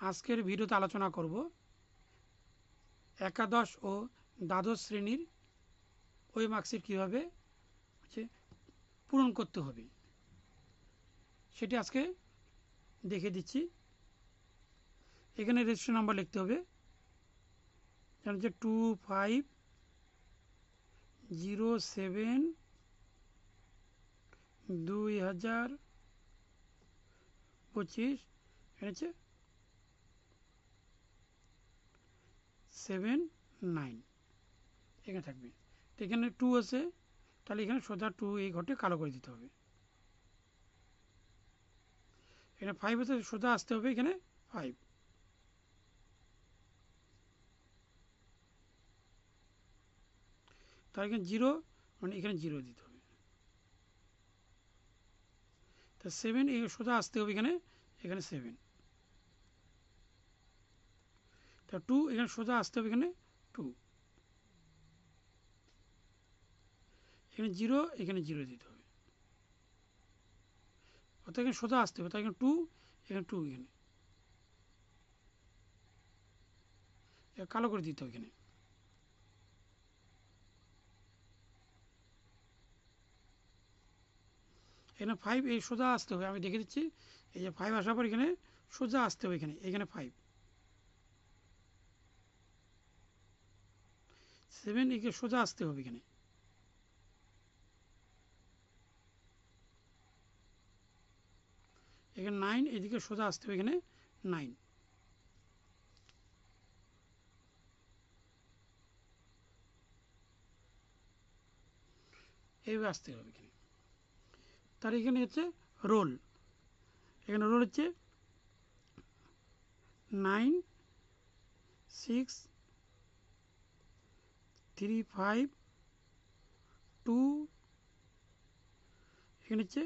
আজকের ভিডিওতে আলোচনা করব একাদশ ও দ্বাদশ শ্রেণির ওই মার্কশিট কীভাবে হচ্ছে পূরণ করতে হবে, সেটি আজকে দেখে দিচ্ছি। এখানে রেজিস্ট্রেশন নাম্বার লিখতে হবে, যেমন হচ্ছে টু ফাইভ জিরো সেভেন দুই হাজার পঁচিশ হচ্ছে সেভেন নাইন এখানে থাকবে। তো এখানে টু আছে। তাহলে এখানে সোজা টু এই ঘরটি কালো করে দিতে হবে। এখানে ফাইভ আছে, সোজা আসতে হবে এখানে ফাইভ তার এখানে জিরো মানে এখানে জিরো দিতে হবে। তা সেভেন এই সোজা আসতে হবে এখানে এখানে সেভেন তা টু, এখানে সোজা আসতে হবে এখানে টু। এখানে জিরো এখানে জিরো দিতে হবে। অর্থাৎ এখানে সোজা আসতে হবে, তাই এখানে টু এখানে টু এখানে। কালো করে দিতে হবে এখানে। এখানে ফাইভ এই সোজা আসতে হবে, আমি দেখে দিচ্ছি, এই যে ফাইভ আসার পর এখানে সোজা আসতে হবে এখানে এখানে ফাইভ সেভেন একে সোজা আসতে হবে এখানে। এখানে নাইন, এদিকে সোজা আসতে হবে এখানে নাইন। এইভাবে আসতে হবে এখানে। তার এখানে হচ্ছে রোল। এখানে রোল হচ্ছে nine, six three five two এখানে হচ্ছে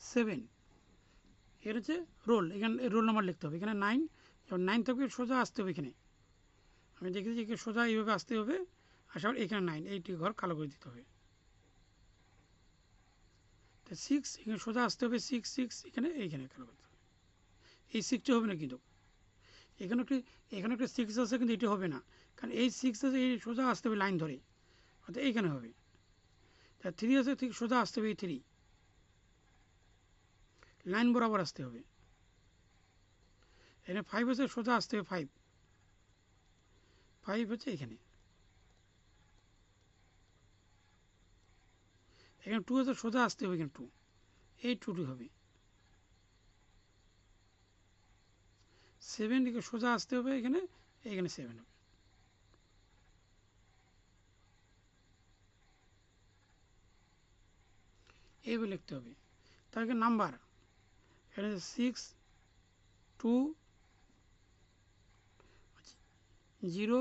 সেভেন এখানে হচ্ছে রোল এখানে রোল নাম্বার লিখতে হবে, এখানে নাইন যখন নাইন থেকে সোজা আসতে হবে এখানে। আমি দেখেছি এখানে সোজা এইভাবে আসতে হবে আসার এখানে নাইন এইটি ঘর কালো করে দিতে হবে। তা সিক্স এখানে সোজা আসতে হবে সিক্স সিক্স এখানে, এইখানে কালো করতে হবে। এই সিক্সটি হবে না কিন্তু। এখানে একটি, এখানে একটা সিক্স আছে, কিন্তু এটি হবে না। কারণ এই সিক্স আছে, এই সোজা আসতে হবে লাইন ধরে। অর্থাৎ এইখানে হবে। তা থ্রি আছে, ঠিক সোজা আসতে হবে এই থ্রি লাইন বরাবর আসতে হবে। এখানে ফাইভ আছে, সোজা আসতে হবে ফাইভ ফাইভ হচ্ছে এখানে। এখানে টু আছে, সোজা আসতে হবে এখানে টু এই টুটি হবে। সেভেন সোজা আসতে হবে এখানে এখানে সেভেন হবে। এইভাবে লিখতে হবে। তার নাম্বার। এখানে সিক্স টু জিরো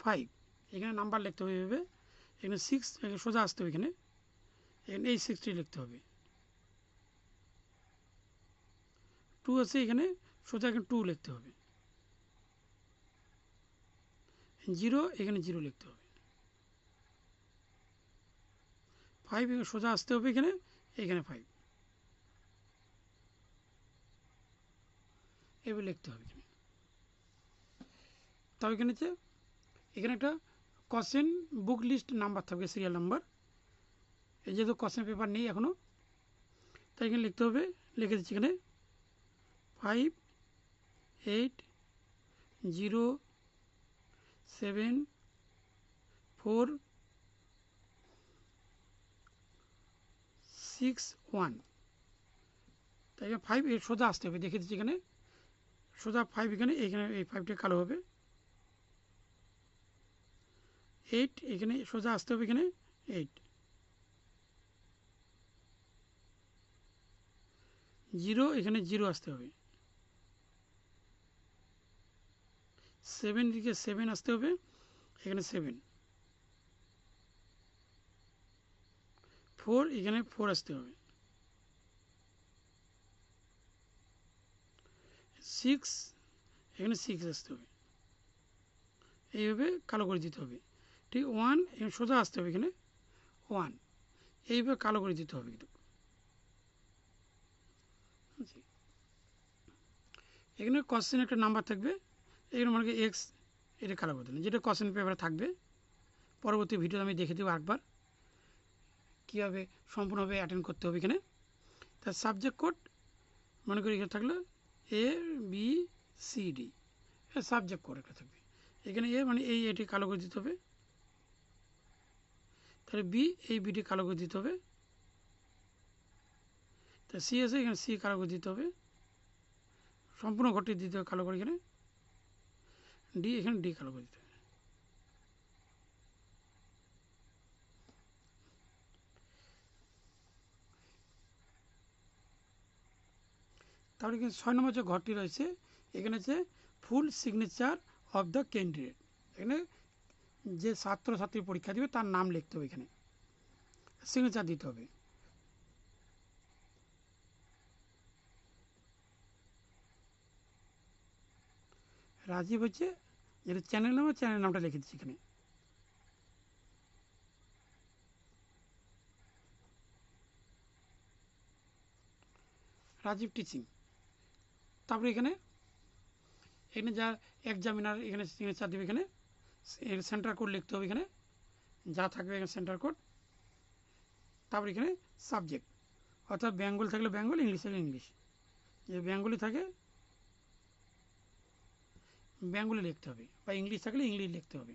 ফাইভ এখানে নাম্বার লিখতে হবে এইভাবে। এখানে সিক্স সোজা আসতে হবে এখানে। এখানে এই সিক্সটি লিখতে হবে। টু আছে এখানে। সোজা এখানে টু লিখতে হবে। জিরো এখানে জিরো লিখতে হবে। ফাইভ সোজা আসতে হবে এখানে এখানে ফাইভ এভাবে লিখতে হবে তবে এখানে হচ্ছে, এখানে একটা কোশ্চেন বুক লিস্ট নাম্বার থাকবে সিরিয়াল নাম্বার এই যেহেতু কোশ্চেন পেপার নেই এখনও তাই এখানে লিখতে হবে, লিখে দিচ্ছি এখানে। Five eight zero seven four six one তাই ফাইভ এই সোজা আসতে হবে। দেখে দিচ্ছি এখানে। সোজা ফাইভ এখানে এখানে এই ফাইভটা কালো হবে। এইট এখানে সোজা আসতে হবে এখানে। এইট জিরো এখানে জিরো আসতে হবে। সেভেন দিকে সেভেন আসতে হবে, এখানে সেভেন। ফোর, এখানে ফোর আসতে হবে। সিক্স, এখানে সিক্স আসতে হবে। এইভাবে কালো করে দিতে হবে। ঠিক ওয়ান, এখানে সোজা আসতে হবে এখানে। ওয়ান, এইভাবে কালো করে দিতে হবে কিন্তু। এখানে কোশ্চেন একটা নাম্বার থাকবে। এখানে মনে করি এক্স এটা কালো করে দিলাম যেটা কোশ্চেন পেপারে থাকবে। পরবর্তী ভিডিও আমি দেখে দেবো একবার কীভাবে সম্পূর্ণভাবে অ্যাটেন্ড করতে হবে এখানে। তার সাবজেক্ট কোড মনে করি এখানে থাকল A B C D subject code একটা থাকবে। এখানে এ মানে এই এটি কালো করে দিতে হবে। তাহলে বি এই বিটি কালো করে দিতে হবে। তা সি আছে, এখানে সি কালো করে দিতে হবে। সম্পূর্ণ ঘরটি দিতে হবে কালো করে এখানে। ডি এখানে ডি কালো করে দিতে হবে। এখানে ছয় নম্বর যে ঘরটি রয়েছে, এখানে হচ্ছে full signature of the candidate এখানে যে ছাত্রছাত্রী পরীক্ষা দিবে, তার নাম লিখতে হবে এখানে। সিগনেচার দিতে হবে। রাজীব হচ্ছে যেটা চ্যানেল নাম চ্যানেল নামটা লিখে দিচ্ছি এখানে। রাজীব টিচিং তারপরে এখানে এখানে যা এক্সামিনার এখানে সিগনেচার দেবে এখানে। সেন্টার কোড লিখতে হবে এখানে। যা থাকবে এখানে সেন্টার কোড তারপরে এখানে সাবজেক্ট অর্থাৎ বেঙ্গল থাকলে বেঙ্গল, ইংলিশ থাকলে ইংলিশ। যে বেঙ্গলি থাকে বেঙ্গলি লিখতে হবে বা ইংলিশ থাকলে ইংলিশ লিখতে হবে।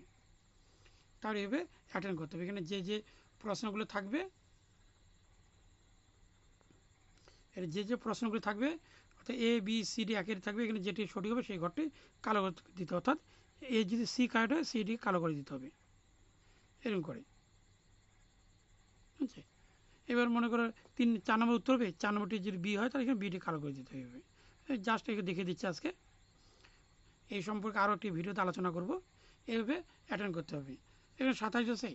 তার এভাবে অ্যাটেন্ড করতে হবে। এখানে যে যে প্রশ্নগুলো থাকবে, এর যে যে প্রশ্নগুলো থাকবে, অর্থাৎ এ বি সি ডি একের থাকবে, এখানে যেটি সঠিক হবে সেই ঘরটি কালো করে দিতে অর্থাৎ এ যদি সি কারেক্ট হয় সিডি কালো করে দিতে হবে। এরকম করে। বুঝছে? এবার মনে করো তিন, চার নম্বর উত্তর হবে, চার নম্বরটি যদি বি হয়, তাহলে এখানে বিটি কালো করে দিতে হবে। জাস্ট একে দেখে দিচ্ছি আজকে। এই সম্পর্কে আরও একটি ভিডিওতে আলোচনা করব। এইভাবে অ্যাটেন্ড করতে হবে। এখানে সাতাশ আছে।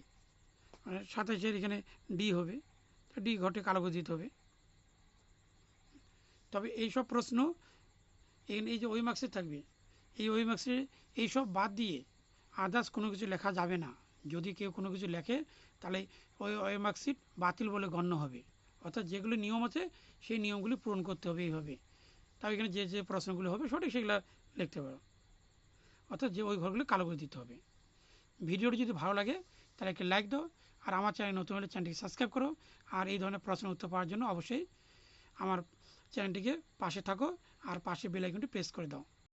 মানে সাতাশের এখানে ডি হবে। ডি ঘটে কালো দিতে হবে। তবে এই সব প্রশ্ন এখানে এই যে ওই মার্কসের থাকবে। এই ওই মার্কসে এইসব বাদ দিয়ে আদার্স কোনো কিছু লেখা যাবে না। যদি কেউ কোনো কিছু লেখে, তাহলে ওই ওই মার্কশিট বাতিল বলে গণ্য হবে। অর্থাৎ যেগুলো নিয়ম আছে, সেই নিয়মগুলি পূরণ করতে হবে এইভাবে। তাও এখানে যে যে প্রশ্নগুলো হবে, সঠিক সেগুলো লিখতে পারো। অর্থাৎ যে ওই ঘরগুলো কালো করে দিতে হবে। ভিডিওটি যদি ভালো লাগে, তাহলে একটা লাইক দাও, আর আমার চ্যানেল নতুন হলে চ্যানেলটিকে সাবস্ক্রাইব করো, আর এই ধরনের প্রশ্ন উত্তর পাওয়ার জন্য অবশ্যই আমার চ্যানেলটিকে পাশে থাকো, আর পাশে বেল আইকনটি প্রেস করে দাও।